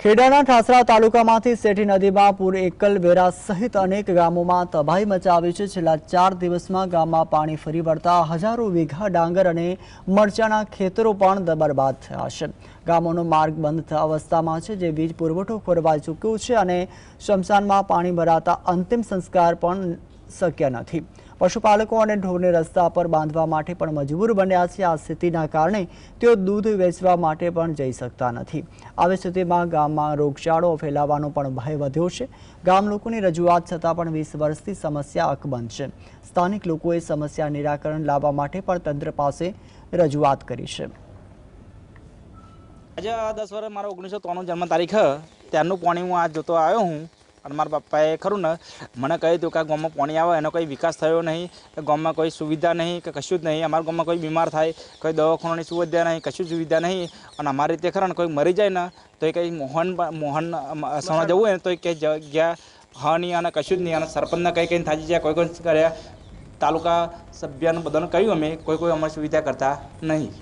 ખેડાના ઠાસરા તાલુકામાંથી સેઠી નદીમાં પૂર એકલ વેરા સહિત અનેક ગામોમાં તબાહી મચાવી છે. છેલ્લા ચાર દિવસમાં ગામમાં પાણી ફરી વળતા હજારો વીઘા ડાંગર અને મરચાના ખેતરો પણ બરબાદ થયા છે. ગામોનો માર્ગ બંધ અવસ્થામાં છે જે વીજ પુરવઠો ખોરવાઈ ચૂક્યો છે અને શમશાનમાં પાણી ભરાતા અંતિમ સંસ્કાર પણ શક્ય નથી પશુપાલકો અને ઢોરને રસ્તા પર બાંધવા માટે પણ મજબૂર બન્યા છે. આ સ્થિતિના કારણે તેઓ દૂધ વેચવા માટે પણ જઈ શકતા નથી. આવી સ્થિતિમાં ગામમાં રોગચાળો ફેલાવાનો પણ ભય વધ્યો છે. ગામ લોકોની રજૂઆત છતાં પણ વીસ વર્ષથી સમસ્યા અકબંધ છે. સ્થાનિક લોકોએ સમસ્યા નિરાકરણ લાવવા માટે પણ તંત્ર પાસે રજૂઆત કરી છે. આજે દસ વર્ષ મારો ઓગણીસો ત્રણ જન્મ તારીખ. ત્યારનું પાણી હું આ જોતો આવ્યો હું. અને મારા પપ્પાએ ખરું ને મને કહ્યું હતું કે આ ગામમાં પાણી આવે, એનો કોઈ વિકાસ થયો નહીં, કે ગામમાં કોઈ સુવિધા નહીં, કે કશું જ નહીં, અમારા ગામમાં કોઈ બીમાર થાય, કોઈ દવાખાનાની સુવિધા નહીં, કશું સુવિધા નહીં, અને અમારી રીતે ખરા ને કોઈ મરી જાય ને, તો એ કંઈ મોહન મોહન સણા જવું હોય ને, તો એ કંઈ જગ્યા હા નહીં અને કશું જ નહીં, અને સરપંચને કંઈ કંઈ થાજી જાય, કોઈ કોઈ કર્યા, તાલુકા સભ્યનું બધાને કહ્યું અમે, કોઈ કોઈ અમારી સુવિધા કરતા નહીં.